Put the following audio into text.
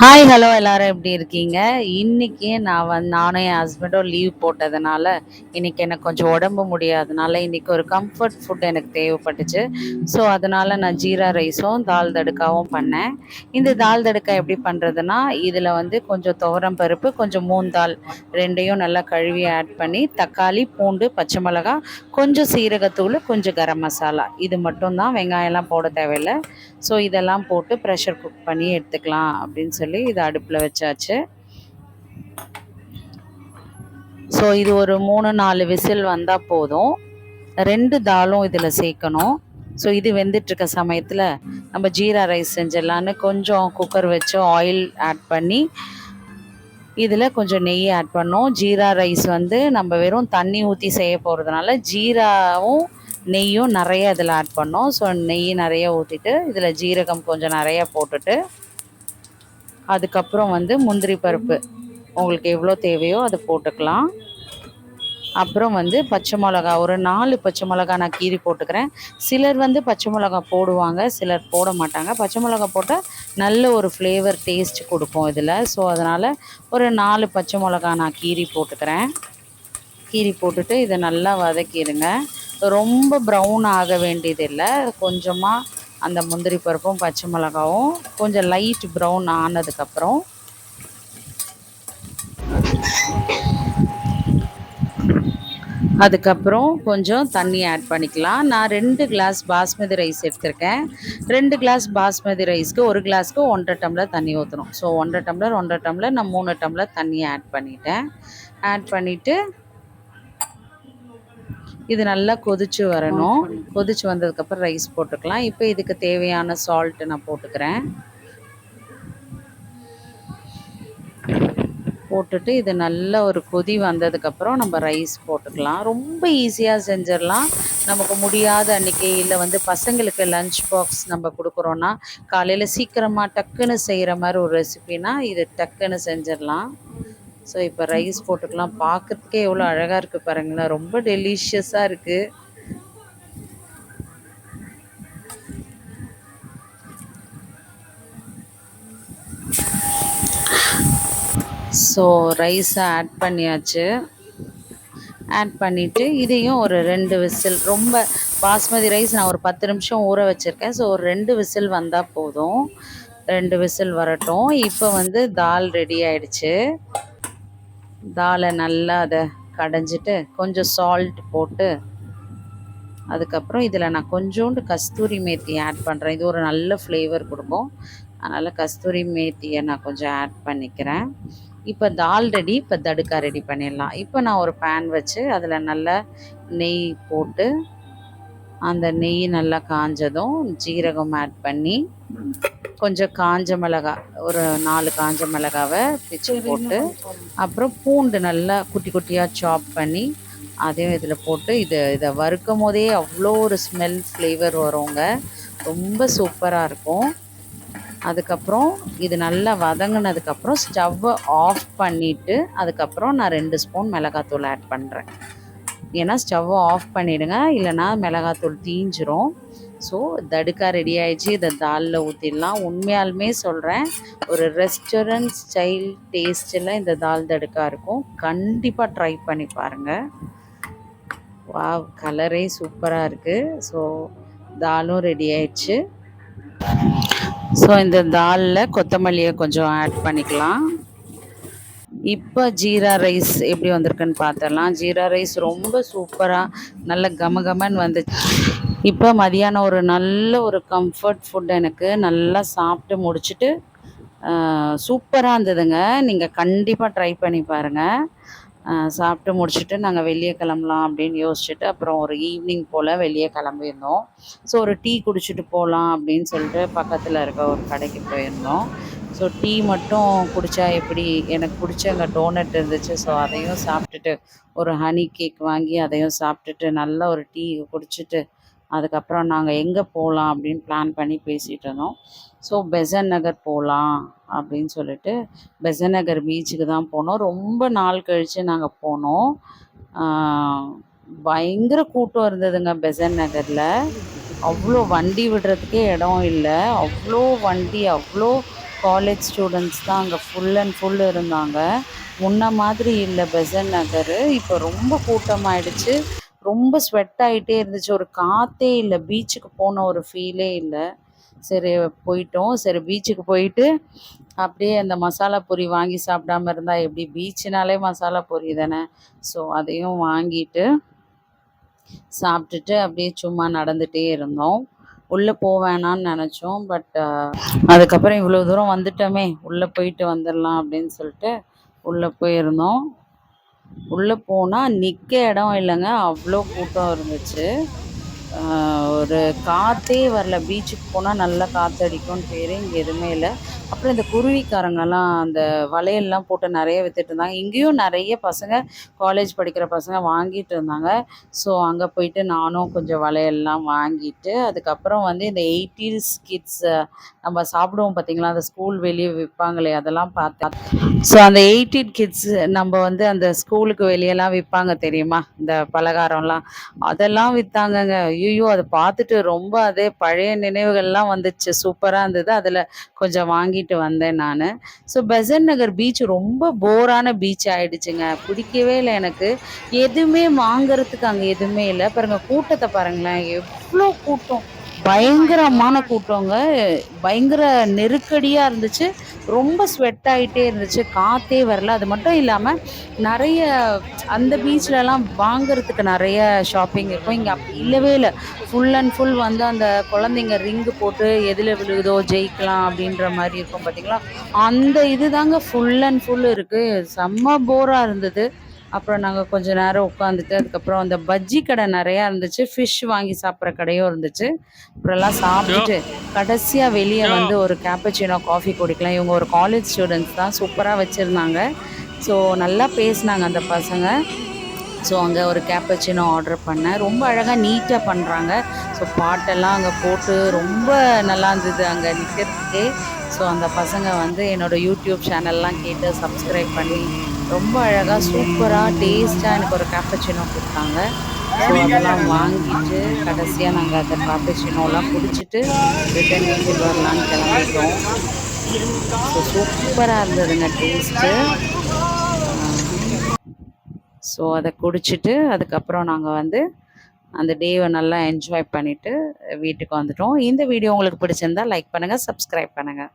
Hi hello எல்லாரும் எப்படி இருக்கீங்க? இன்னைக்கு நான் வந்து நானும் என் ஹஸ்பண்டும் லீவ் போட்டதுனால இன்னைக்கு எனக்கு கொஞ்சம் உடம்பு முடியாதனால இன்னைக்கு ஒரு கம்ஃபர்ட் ஃபுட் எனக்கு தேவைப்பட்டுச்சு. ஸோ அதனால நான் ஜீரா ரைஸும் தால் தடுக்காவும் பண்ணேன். இந்த தால் தடுக்கா எப்படி பண்ணுறதுன்னா இதில் வந்து கொஞ்சம் துவரம் பருப்பு கொஞ்சம் மூந்தால் ரெண்டையும் நல்லா கழுவி ஆட் பண்ணி தக்காளி பூண்டு பச்சை மிளகா கொஞ்சம் சீரகத்தூள் கொஞ்சம் கரம் மசாலா. இது மட்டும்தான் வெங்காயம்லாம் போட தேவையில்லை. ஸோ இதெல்லாம் போட்டு ப்ரெஷர் குக் பண்ணி எடுத்துக்கலாம் அப்படின்னு சொல்லி இதை அடுப்பில் வச்சாச்சு. ஸோ இது ஒரு மூணு நாலு விசில் வந்தால் போதும். ரெண்டு தாலும் இதில் சேர்க்கணும். ஸோ இது வெந்துட்டுருக்க சமயத்தில் நம்ம ஜீரா ரைஸ் செஞ்சிடலான்னு கொஞ்சம் குக்கர் வச்சு ஆயில் ஆட் பண்ணி இதில் கொஞ்சம் நெய் ஆட் பண்ணோம். ஜீரா ரைஸ் வந்து நம்ம வெறும் தண்ணி ஊற்றி செய்ய போகிறதுனால ஜீராவும் நெய்யும் நிறைய இதில் ஆட் பண்ணோம். ஸோ நெய் நிறைய ஊற்றிட்டு இதில் ஜீரகம் கொஞ்சம் நிறைய போட்டுட்டு அதுக்கப்புறம் வந்து முந்திரி பருப்பு. உங்களுக்கு எவ்வளோ தேவையோ அதை போட்டுக்கலாம். அப்புறம் வந்து பச்சை மிளகா ஒரு நாலு பச்சை மிளகா நான் கீறி போட்டுக்கிறேன். சிலர் வந்து பச்சை மிளகா போடுவாங்க சிலர் போட மாட்டாங்க. பச்சை மிளகா போட்டால் நல்ல ஒரு ஃப்ளேவர் டேஸ்ட் கொடுக்கும் இதில். ஸோ அதனால் ஒரு நாலு பச்சை மிளகா நான் கீறி போட்டுக்கிறேன். கீரி போட்டுட்டு இதை நல்லா வதக்கிடுங்க. ரொம்ப ப்ரௌன் ஆக வேண்டியதில்லை. கொஞ்சமாக அந்த முந்திரி பருப்பும் பச்சை மிளகாவும் கொஞ்சம் லைட் ப்ரௌன் ஆனதுக்கப்புறம் அதுக்கப்புறம் கொஞ்சம் தண்ணி ஆட் பண்ணிக்கலாம். நான் ரெண்டு கிளாஸ் பாஸ்மதி ரைஸ் எடுத்திருக்கேன். ரெண்டு கிளாஸ் பாஸ்மதி ரைஸ்க்கு ஒரு கிளாஸ்க்கு ஒன்றரை டம்ளர் தண்ணி ஊற்றணும் ஸோ ஒன்றரை டம்ளர் ஒன்றரை டம்ளர் நான் மூணு டம்ளர் தண்ணி ஆட் பண்ணிட்டேன். ஆட் பண்ணிவிட்டு இது நல்லா கொதிச்சு வரணும். கொதிச்சு வந்ததுக்கப்புறம் ரைஸ் போட்டுக்கலாம். இப்போ இதுக்கு தேவையான சால்ட்டு நான் போட்டுக்கிறேன். போட்டுட்டு இது நல்ல ஒரு கொதி வந்ததுக்கப்புறம் நம்ம ரைஸ் போட்டுக்கலாம். ரொம்ப ஈஸியாக செஞ்சிடலாம். நமக்கு முடியாத அன்றைக்கி இல்லை வந்து பசங்களுக்கு லஞ்ச் பாக்ஸ் நம்ம கொடுக்குறோன்னா காலையில் சீக்கிரமாக டக்குன்னு செய்கிற மாதிரி ஒரு ரெசிபினா இது டக்குன்னு செஞ்சிடலாம். ஸோ இப்போ ரைஸ் போட்டுக்கலாம். பார்க்கறதுக்கே எவ்வளோ அழகாக இருக்குது பாருங்களேன். ரொம்ப டெலிஷியஸாக இருக்குது ஸோ ரைஸை ஆட் பண்ணியாச்சு. ஆட் பண்ணிவிட்டு இதையும் ஒரு ரெண்டு விசில் ரொம்ப பாஸ்மதி ரைஸ் நான் ஒரு பத்து நிமிஷம் ஊற வச்சுருக்கேன். ஸோ ஒரு ரெண்டு விசில் வந்தால் போதும். ரெண்டு விசில் வரட்டும். இப்போ வந்து தால் ரெடி ஆயிடுச்சு. தாலை நல்லா அதை கடைஞ்சிட்டு கொஞ்சம் சால்ட் போட்டு அதுக்கப்புறம் இதில் நான் கொஞ்சோண்டு கஸ்தூரி மேத்தி ஆட் பண்ணுறேன் இது ஒரு நல்ல ஃப்ளேவர் கொடுக்கும். அதனால் கஸ்தூரி மேத்தியை நான் கொஞ்சம் ஆட் பண்ணிக்கிறேன். இப்போ தால் ரெடி இப்போ தடுக்கா ரெடி பண்ணிடலாம். இப்போ நான் ஒரு பேன் வச்சு அதில் நல்லா நெய் போட்டு அந்த நெய் நல்லா காஞ்சதும் ஜீரகம் ஆட் பண்ணி கொஞ்சம் காஞ்ச மிளகா ஒரு நாலு காஞ்ச மிளகாவை பிச்சு போட்டு அப்புறம் பூண்டு நல்லா குட்டி குட்டியாக சாப் பண்ணி அதையும் இதில் போட்டு இது இதை வறுக்கும் போதே அவ்வளோ ஒரு ஸ்மெல் ஃப்ளேவர் வருங்க. ரொம்ப சூப்பராக இருக்கும். அதுக்கப்புறம் இது நல்லா வதங்கினதுக்கப்புறம் ஸ்டவ்வை ஆஃப் பண்ணிவிட்டு அதுக்கப்புறம் நான் ரெண்டு ஸ்பூன் மிளகாத்தூள் ஆட் பண்ணுறேன் ஏன்னா ஸ்டவ்வை ஆஃப் பண்ணிவிடுங்க இல்லைனா மிளகாத்தூள் தீஞ்சிரும். ஸோ தடுக்கா ரெடி ஆகிடுச்சு இதை தாலில் ஊற்றிடலாம் உண்மையாலுமே சொல்கிறேன் ஒரு ரெஸ்டாரண்ட் ஸ்டைல் டேஸ்ட்டில் இந்த தால் தடுக்கா இருக்கும். கண்டிப்பாக ட்ரை பண்ணி பாருங்கள் வா கலரே சூப்பராக இருக்குது ஸோ தாலும் ரெடி ஆயிடுச்சு. ஸோ இந்த தாலில் கொத்தமல்லியை கொஞ்சம் ஆட் பண்ணிக்கலாம். இப்போ ஜீரா ரைஸ் எப்படி வந்திருக்குன்னு பார்த்துடலாம் ஜீரா ரைஸ் ரொம்ப சூப்பராக நல்ல கம கமன்னு வந்துச்சு. இப்போ மதியானம் ஒரு நல்ல ஒரு கம்ஃபர்ட் ஃபுட் எனக்கு நல்லா சாப்பிட்டு முடிச்சுட்டு சூப்பராக இருந்ததுங்க. நீங்கள் கண்டிப்பாக ட்ரை பண்ணி பாருங்கள் சாப்பிட்டு முடிச்சுட்டு நாங்கள் வெளியே கிளம்பலாம் அப்படின்னு யோசிச்சுட்டு அப்புறம் ஒரு ஈவினிங் போல் வெளியே கிளம்பியிருந்தோம். ஸோ ஒரு டீ குடிச்சிட்டு போகலாம் அப்படின்னு சொல்லிட்டு பக்கத்தில் இருக்க ஒரு கடைக்கு போயிருந்தோம். ஸோ டீ மட்டும் குடித்தா எப்படி? எனக்கு பிடிச்ச அங்கே டோனட் இருந்துச்சு. ஸோ அதையும் சாப்பிட்டுட்டு ஒரு ஹனி கேக் வாங்கி அதையும் சாப்பிட்டுட்டு நல்ல ஒரு டீ குடிச்சிட்டு அதுக்கப்புறம் நாங்கள் எங்கே போகலாம் அப்படின்னு பிளான் பண்ணி பேசிகிட்டு இருந்தோம். ஸோ பெசன் நகர் போகலாம் அப்படின்னு சொல்லிட்டு பெசன் நகர் பீச்சுக்கு தான் போனோம். ரொம்ப நாள் கழித்து நாங்கள் போனோம். பயங்கர கூட்டம் இருந்ததுங்க பெசன் நகரில். அவ்வளோ வண்டி விடுறதுக்கே இடம் இல்லை. அவ்வளோ வண்டி அவ்வளோ காலேஜ் ஸ்டூடெண்ட்ஸ் தான் அங்கே ஃபுல் அண்ட் ஃபுல் இருந்தாங்க. முன்ன மாதிரி இல்லை பெசன் நகர். இப்போ ரொம்ப கூட்டமாயிடுச்சு. ரொம்ப ஸ்வெட் ஆகிட்டே இருந்துச்சு. ஒரு காற்றே இல்லை. பீச்சுக்கு போன ஒரு ஃபீலே இல்லை. சரி போயிட்டோம். சரி பீச்சுக்கு போயிட்டு அப்படியே அந்த மசாலா பூரி வாங்கி சாப்பிடாம இருந்தால் எப்படி? பீச்சுனாலே மசாலா பூரி தானே. ஸோ அதையும் வாங்கிட்டு சாப்பிட்டுட்டு அப்படியே சும்மா நடந்துகிட்டே இருந்தோம். உள்ளே போவேணான்னு நினச்சோம். பட் அதுக்கப்புறம் இவ்வளோ தூரம் வந்துட்டோமே. உள்ளே போயிட்டு வந்துடலாம் அப்படின்னு சொல்லிட்டு உள்ளே போயிருந்தோம். உள்ளே போனால் நிற்க இடம் இல்லைங்க. அவ்வளோ கூட்டம் இருந்துச்சு. ஒரு காற்றே வரல. பீச்சுக்கு போனால் நல்லா காற்றடிக்கும்னு பேர் இங்கே எதுவுமே இல்லை. அப்புறம் இந்த குருவிக்காரங்கெல்லாம் அந்த வளையல்லாம் போட்டு நிறைய வித்துட்டு இருந்தாங்க. இங்கேயும் நிறைய பசங்க காலேஜ் படிக்கிற பசங்க வாங்கிட்டு இருந்தாங்க. ஸோ அங்கே போயிட்டு நானும் கொஞ்சம் வளையல்லாம் வாங்கிட்டு அதுக்கப்புறம் வந்து இந்த எயிட்டிஸ் கிட்ஸ் நம்ம சாப்பிடுவோம் பார்த்தீங்களா அந்த ஸ்கூல் வெளியே விற்பாங்களே அதெல்லாம் பார்த்தேன். ஸோ அந்த எயிட்டீன் கிட்ஸ் நம்ம வந்து அந்த ஸ்கூலுக்கு வெளியெல்லாம் விற்பாங்க தெரியுமா? இந்த பலகாரம்லாம். அதெல்லாம் விற்றாங்கங்க ஐயோ அதை பார்த்துட்டு ரொம்ப அதே பழைய நினைவுகள்லாம் வந்துச்சு. சூப்பராக இருந்தது. அதில் கொஞ்சம் வாங்கிட்டு வந்தேன் நான். ஸோ பெசன் நகர் பீச் ரொம்ப போரான பீச் ஆயிடுச்சுங்க. பிடிக்கவே இல்லை எனக்கு. எதுவுமே வாங்குறதுக்கு அங்கே எதுவுமே இல்லை. பாருங்கள் கூட்டத்தை பாருங்களேன். எவ்வளோ கூட்டம். பயங்கரமான கூட்டங்க. பயங்கர நெருக்கடியாக இருந்துச்சு. ரொம்ப ஸ்வெட் ஆகிட்டே இருந்துச்சு. காற்றே வரல. அது மட்டும் இல்லாமல் நிறைய அந்த பீச்லலாம் வாங்கிறதுக்கு நிறைய ஷாப்பிங் இருக்கும். இங்கே அப்படி இல்லவே இல்லை. ஃபுல் அண்ட் ஃபுல் வந்து அந்த குழந்தைங்க ரிங்கு போட்டு எதில் விழுகுதோ ஜெயிக்கலாம் அப்படின்ற மாதிரி இருக்கும் பார்த்தீங்களா அந்த இது தாங்க ஃபுல் அண்ட் ஃபுல் இருக்குது செம்ம போராக இருந்தது. அப்புறம் நாங்கள் கொஞ்ச நேரம் உட்காந்துட்டு அதுக்கப்புறம் அந்த பஜ்ஜி கடை நிறையா இருந்துச்சு. ஃபிஷ் வாங்கி சாப்பிட்ற கடையும் இருந்துச்சு. அப்புறம்லாம் சாப்பிட்டுட்டு கடைசியாக வெளியே வந்து ஒரு கேப்பச்சினோ காஃபி குடிக்கலாம். இவங்க ஒரு காலேஜ் ஸ்டூடெண்ட்ஸ் தான். சூப்பராக வச்சுருந்தாங்க. ஸோ நல்லா பேசினாங்க அந்த பசங்க. ஸோ அங்கே ஒரு கேப்பச்சினோ ஆர்டர் பண்ணேன். ரொம்ப அழகாக நீட்டாக பண்ணுறாங்க ஸோ பாட்டெல்லாம் அங்கே போட்டு ரொம்ப நல்லா இருந்தது அங்கே நிற்கிறதுக்கே ஸோ அந்த பசங்க வந்து என்னோடய யூடியூப் சேனல்லாம் கேட்டு சப்ஸ்கிரைப் பண்ணி ரொம்ப அழகாக சூப்பராக டேஸ்ட்டாக எனக்கு ஒரு கேப்பச்சினோ கொடுத்தாங்க. ஸோ அதெல்லாம் வாங்கிட்டு கடைசியாக நாங்கள் அந்த கேப்பச்சினோலாம் குடிச்சிட்டு ரிட்டன் வீட்டுக்கு வரலான்னு கிளம்பிட்டோம். ஸோ சூப்பராக இருந்ததுங்க டேஸ்ட்டு ஸோ அதை குடிச்சிட்டு அதுக்கப்புறம் நாங்கள் வந்து அந்த டேவை நல்லா என்ஜாய் பண்ணிவிட்டு வீட்டுக்கு வந்துட்டோம். இந்த வீடியோ உங்களுக்கு பிடிச்சிருந்தா லைக் பண்ணுங்கள் சப்ஸ்கிரைப் பண்ணுங்கள்